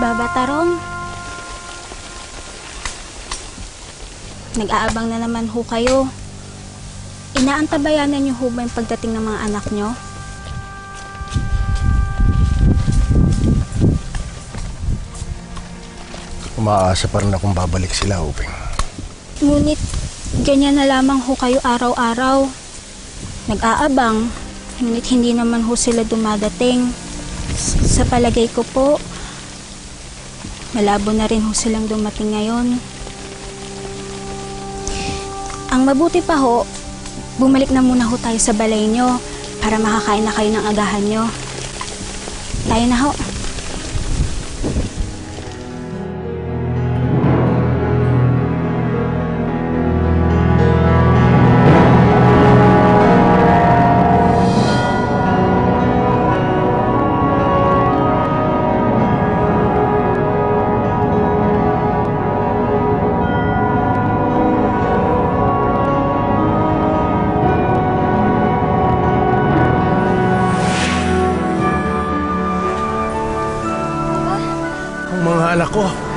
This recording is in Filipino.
Baba Tarong. Nag-aabang na naman ho kayo. Inaantabayanan niyo ho ba yung pagdating ng mga anak niyo? Umaasa pa rin akong babalik sila, Uping. Ngunit, ganyan na lamang ho kayo araw-araw. Nag-aabang, ngunit hindi naman ho sila dumadating. Sa palagay ko po, malabo na rin ho silang dumating ngayon. Ang mabuti pa ho, bumalik na muna ho tayo sa balay nyo para makakain na kayo ng agahan nyo. Tayo na ho. mga anak ko.